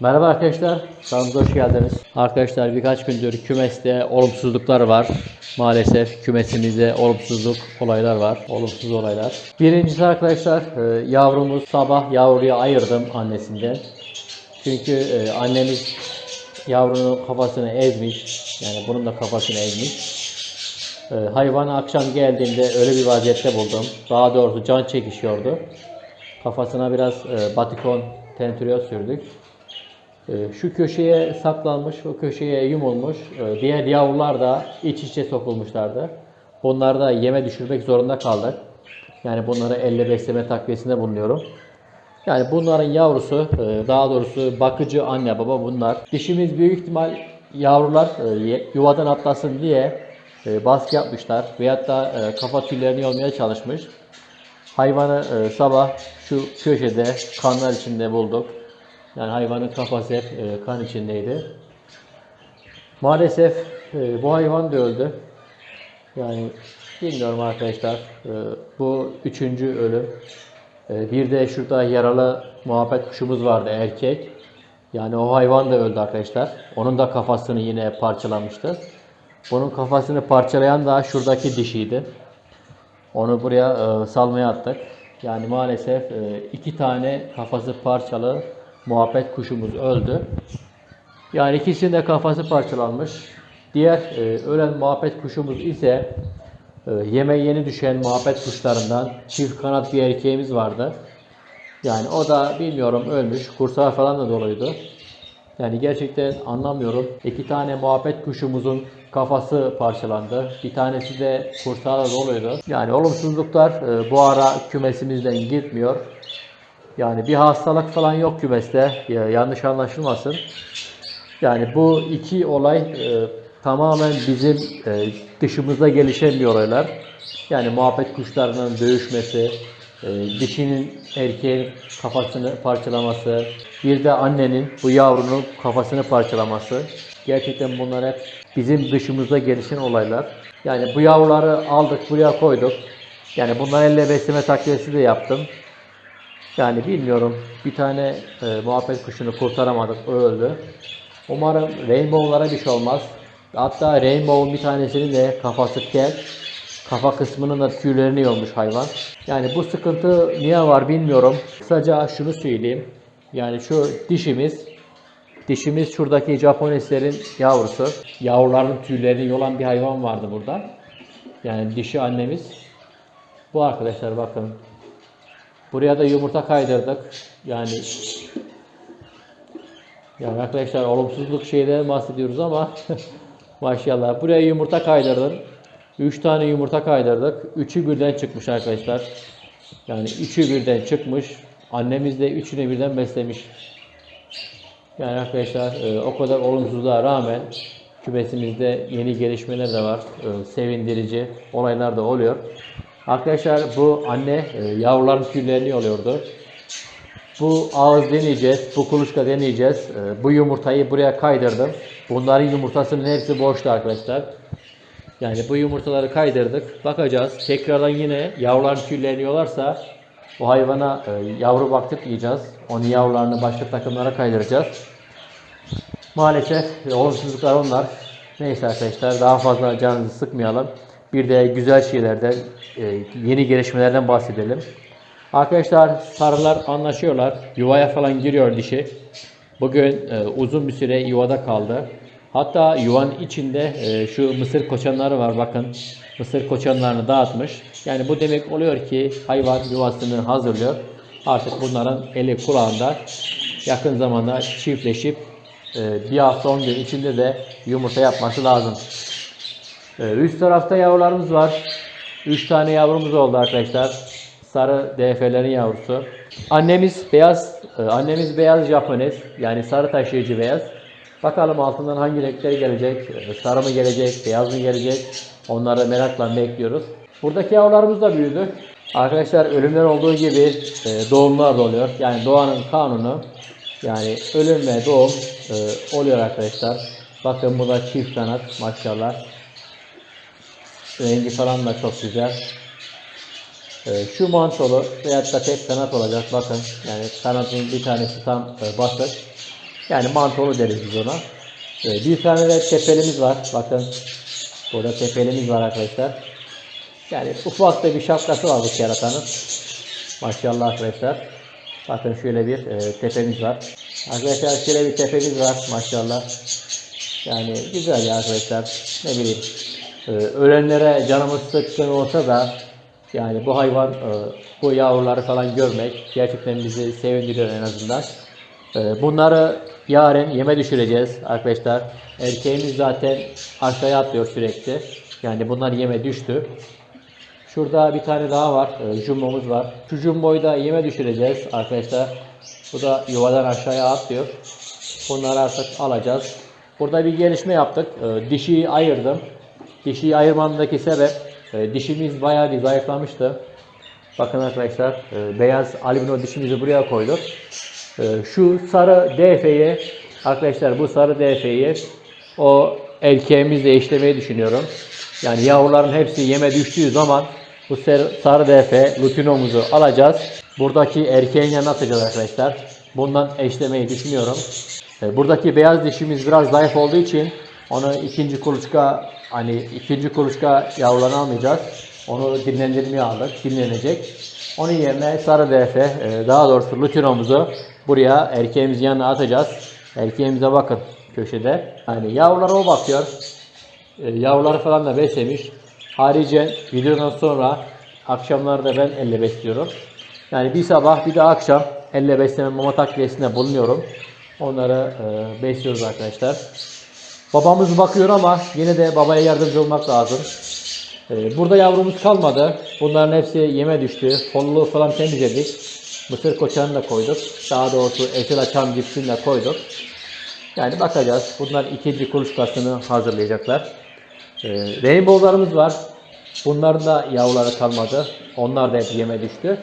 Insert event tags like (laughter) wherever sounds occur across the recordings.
Merhaba arkadaşlar, kanalımıza hoş geldiniz. Arkadaşlar birkaç gündür kümeste olumsuzluklar var. Maalesef kümesimizde olumsuzluk olaylar var, olumsuz olaylar. Birincisi arkadaşlar, e, yavrumuz sabah yavruya ayırdım annesinden. Çünkü e, annemiz yavrunun kafasını ezmiş, yani bunun da kafasını ezmiş. E, hayvanı akşam geldiğimde öyle bir vaziyette buldum. Daha doğrusu can çekişiyordu. Kafasına biraz batikon tentürüyor sürdük. E, Şu köşeye saklanmış, o köşeye yumulmuş. E, Diğer yavrular da iç içe sokulmuşlardı. Bunları da yeme düşürmek zorunda kaldık. Yani bunları elle besleme takviyesinde bulunuyorum. Yani bunların yavrusu, e, daha doğrusu bakıcı anne baba bunlar. Dişimiz büyük ihtimal yavrular e, yuvadan atlasın diye e, baskı yapmışlar. Veyahut da kafa tüylerini yolmaya çalışmış. Hayvanı sabah şu köşede kanlar içinde bulduk. Yani hayvanın kafası hep e, kan içindeydi. Maalesef e, bu hayvan da öldü. Yani bilmiyorum arkadaşlar. E, bu üçüncü ölüm. Bir de şurada yaralı muhabbet kuşumuz vardı erkek. Yani o hayvan da öldü arkadaşlar. Onun da kafasını yine parçalamıştı. Bunun kafasını parçalayan da şuradaki dişiydi. Onu buraya salmaya attık. Yani maalesef iki tane kafası parçalı muhabbet kuşumuz öldü. Yani ikisinin de kafası parçalanmış. Diğer e, ölen muhabbet kuşumuz ise e, yeme yeni düşen muhabbet kuşlarından çift kanat bir erkeğimiz vardı. Yani o da bilmiyorum ölmüş. Kursağı falan da doluydu. Yani gerçekten anlamıyorum. İki tane muhabbet kuşumuzun kafası parçalandı. Bir tanesi de kursağı da doluydu. Yani olumsuzluklar e, bu ara kümesimizden gitmiyor. Yani bir hastalık falan yok kümeste. Ya, yanlış anlaşılmasın. Yani bu iki olay e, tamamen bizim e, dışımızda gelişen bir olaylar. Yani muhabbet kuşlarının dövüşmesi, e, dişinin erkeğin kafasını parçalaması, bir de annenin bu yavrunun kafasını parçalaması. Gerçekten bunlar hep bizim dışımızda gelişen olaylar. Yani bu yavruları aldık buraya koyduk. Yani bunları elle besleme takviyesi de yaptım. Yani bilmiyorum. Bir tane e, muhabbet kuşunu kurtaramadık. O öldü. Umarım Rainbow'lara bir şey olmaz. Hatta Rainbow'un bir tanesinin de kafası kel. Kafa kısmının da tüylerini yolmuş hayvan. Yani bu sıkıntı niye var bilmiyorum. Kısaca şunu söyleyeyim. Yani şu dişimiz Dişimiz şuradaki Japoneslerin yavrusu. Yavruların tüylerini yolan bir hayvan vardı burada. Yani dişi annemiz. Bu arkadaşlar bakın. Buraya da yumurta kaydırdık. Yani yani arkadaşlar olumsuzluk şeyden bahsediyoruz ama (laughs) maşallah. Buraya yumurta kaydırdım. 3 tane yumurta kaydırdık. Üçü birden çıkmış arkadaşlar. Yani üçü birden çıkmış. Annemiz de üçünü birden beslemiş. Yani arkadaşlar e, o kadar olumsuzluğa rağmen kümesimizde yeni gelişmeler de var. E, sevindirici olaylar da oluyor. Arkadaşlar bu anne e, yavruların tüylerini yoluyordu. Bu ağız deneyeceğiz, bu kuluçka deneyeceğiz. E, bu yumurtayı buraya kaydırdım. Bunların yumurtasının hepsi boştu arkadaşlar. Yani bu yumurtaları kaydırdık. Bakacağız. Tekrardan yine yavruların tüylerini yolarsa o hayvana e, yavru baktık yiyeceğiz. Onun yavrularını başka takımlara kaydıracağız. Maalesef e, olumsuzluklar onlar. Neyse arkadaşlar daha fazla canınızı sıkmayalım. Bir de güzel şeylerden, e, yeni gelişmelerden bahsedelim. Arkadaşlar sarılar anlaşıyorlar. Yuvaya falan giriyor dişi. Bugün e, uzun bir süre yuvada kaldı. Hatta yuvanın içinde e, şu mısır koçanları var bakın. Mısır koçanlarını dağıtmış. Yani bu demek oluyor ki hayvan yuvasını hazırlıyor. Artık bunların eli kulağında yakın zamanda çiftleşip bir hafta 10 gün içinde de yumurta yapması lazım. Ee, Üst tarafta yavrularımız var. 3 tane yavrumuz oldu arkadaşlar. Sarı DF'lerin yavrusu. Annemiz beyaz, e, annemiz beyaz Japones. Yani sarı taşıyıcı beyaz. Bakalım altından hangi renkler gelecek? E, Sarı mı gelecek, beyaz mı gelecek? Onları merakla bekliyoruz. Buradaki yavrularımız da büyüdü. Arkadaşlar ölümler olduğu gibi e, doğumlar da oluyor. Yani doğanın kanunu. Yani ölüm ve doğum oluyor arkadaşlar. Bakın bu da çift kanat maşallah. Rengi falan da çok güzel. Ee, şu mantolu veyahut da tek kanat olacak. Bakın yani kanadın bir tanesi tam e, basık. Yani mantolu deriz biz ona. Ee, bir tane de tepelimiz var. Bakın burada tepelimiz var arkadaşlar. Yani ufak da bir şapkası var bu keratanın. Maşallah arkadaşlar. Bakın şöyle bir e, tepemiz var. Arkadaşlar şöyle bir tepemiz var maşallah. Yani güzel ya arkadaşlar. Ne bileyim. E, ölenlere canımız sıkkın olsa da yani bu hayvan, e, bu yavruları falan görmek gerçekten bizi sevindiriyor en azından. E, bunları yarın yeme düşüreceğiz arkadaşlar. Erkeğimiz zaten aşağıya atlıyor sürekli. Yani bunlar yeme düştü. Şurada bir tane daha var. E, jumbomuz var. Şu jumboyu da yeme düşüreceğiz arkadaşlar. Bu da yuvadan aşağıya atlıyor. Bunları artık alacağız. Burada bir gelişme yaptık. E, dişiyi ayırdım. Dişiyi ayırmamdaki sebep e, dişimiz bayağı bir zayıflamıştı. Bakın arkadaşlar e, beyaz albino dişimizi buraya koyduk. E, şu sarı DF'yi arkadaşlar bu sarı DF'yi o erkeğimizle eşlemeyi düşünüyorum. Yani yavruların hepsi yeme düştüğü zaman bu sarı DF lutinomuzu alacağız. Buradaki erkeğin yanına atacağız arkadaşlar. Bundan eşlemeyi düşünüyorum. E, Buradaki beyaz dişimiz biraz zayıf olduğu için onu ikinci kuluçka hani ikinci kuluçka yavrularını almayacağız. Onu dinlendirmeye aldık. Dinlenecek. Onun yerine sarı DF e, daha doğrusu lutinomuzu buraya erkeğimizin yanına atacağız. Erkeğimize bakın köşede. Yani yavrulara o bakıyor. E, yavruları falan da beslemiş. Harici videodan sonra akşamları da ben elle besliyorum. Yani bir sabah bir de akşam elle besleme mama takviyesinde bulunuyorum. Onları e, besliyoruz arkadaşlar. Babamız bakıyor ama yine de babaya yardımcı olmak lazım. E, burada yavrumuz kalmadı. Bunların hepsi yeme düştü. Kolluğu falan temizledik. Mısır koçanını da koyduk. Daha doğrusu etil açan cipsini de koyduk. Yani bakacağız. Bunlar ikinci kuluçkasını hazırlayacaklar. Ee, rainbow'larımız var. Bunların da yavruları kalmadı. Onlar da hep yeme düştü.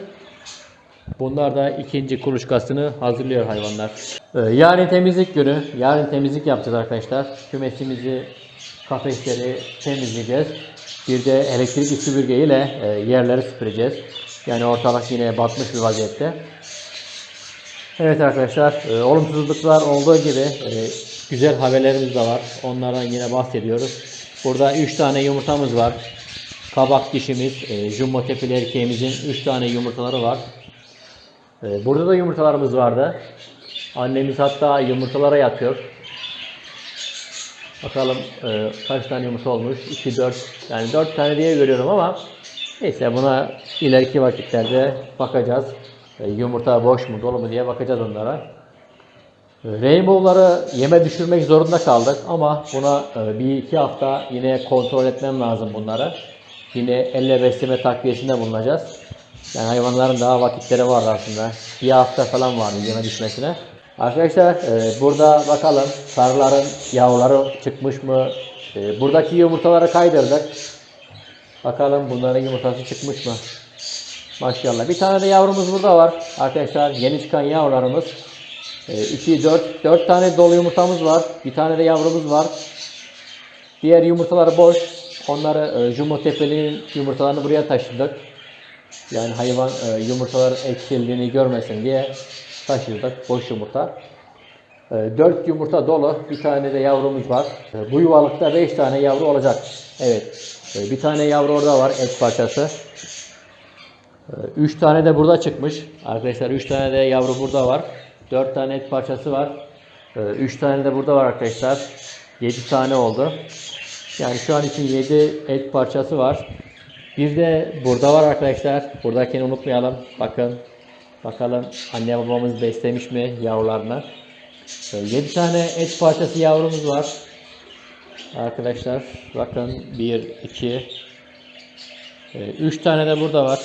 Bunlar da ikinci kuluçkasını hazırlıyor hayvanlar. Ee, yarın temizlik günü. Yarın temizlik yapacağız arkadaşlar. Kümesimizi, kafesleri temizleyeceğiz. Bir de elektrikli süpürge ile e, yerleri süpüreceğiz. Yani ortalık yine batmış bir vaziyette. Evet arkadaşlar, e, olumsuzluklar olduğu gibi e, güzel haberlerimiz de var. Onlardan yine bahsediyoruz. Burada 3 tane yumurtamız var. Kabak dişimiz, jumbo tepeli erkeğimizin 3 tane yumurtaları var. E, burada da yumurtalarımız vardı. Annemiz hatta yumurtalara yatıyor. Bakalım e, kaç tane yumurta olmuş? 2, 4, yani 4 tane diye görüyorum ama neyse buna ileriki vakitlerde bakacağız. E, yumurta boş mu dolu mu diye bakacağız onlara. E, Rainbow'ları yeme düşürmek zorunda kaldık ama buna e, bir iki hafta yine kontrol etmem lazım bunları. Yine elle besleme takviyesinde bulunacağız. Yani hayvanların daha vakitleri var aslında. Bir hafta falan var yeme düşmesine. Arkadaşlar e, burada bakalım sarıların yavruları çıkmış mı? E, buradaki yumurtaları kaydırdık. Bakalım bunların yumurtası çıkmış mı? Maşallah. Bir tane de yavrumuz burada var. Arkadaşlar yeni çıkan yavrularımız. 2, 4, 4 tane dolu yumurtamız var. Bir tane de yavrumuz var. Diğer yumurtalar boş. Onları e, Jumbo Tepeli'nin yumurtalarını buraya taşıdık. Yani hayvan e, yumurtalar eksildiğini görmesin diye taşıdık. Boş yumurta. 4 yumurta dolu. Bir tane de yavrumuz var. E, bu yuvalıkta 5 tane yavru olacak. Evet. E, bir tane yavru orada var. Et parçası. 3 tane de burada çıkmış. Arkadaşlar 3 tane de yavru burada var. 4 tane et parçası var. 3 tane de burada var arkadaşlar. 7 tane oldu. Yani şu an için 7 et parçası var. Bir de burada var arkadaşlar. Buradakini unutmayalım. Bakın. Bakalım anne babamız beslemiş mi yavrularını. 7 tane et parçası yavrumuz var. Arkadaşlar bakın 1 2 3 tane de burada var.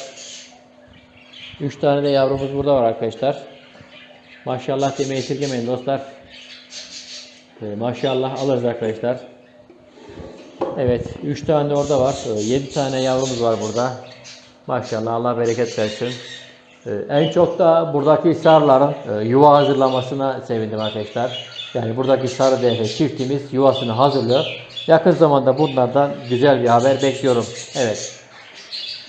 3 tane de yavrumuz burada var arkadaşlar. Maşallah demeyi esirgemeyin dostlar. Ee, maşallah alırız arkadaşlar. Evet 3 tane de orada var. 7 tane yavrumuz var burada. Maşallah Allah bereket versin. Ee, en çok da buradaki sarıların e, yuva hazırlamasına sevindim arkadaşlar. Yani buradaki sarı devre çiftimiz yuvasını hazırlıyor. Yakın zamanda bunlardan güzel bir haber bekliyorum. Evet.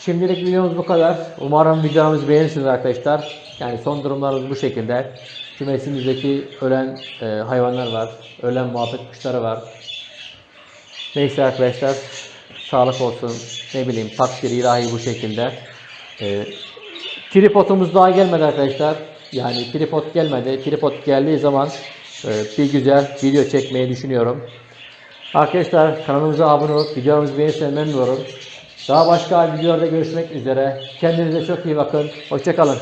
Şimdilik videomuz bu kadar. Umarım videomuzu beğenirsiniz arkadaşlar. Yani son durumlarımız bu şekilde. Kümesimizdeki ölen e, hayvanlar var. Ölen muhabbet kuşları var. Neyse arkadaşlar sağlık olsun. Ne bileyim takdir ilahi bu şekilde. E, tripodumuz daha gelmedi arkadaşlar. Yani tripod gelmedi. Tripod geldiği zaman e, bir güzel video çekmeyi düşünüyorum. Arkadaşlar kanalımıza abone olup videomuzu beğenirseniz memnun olurum. Daha başka videolarda görüşmek üzere. Kendinize çok iyi bakın. Hoşçakalın.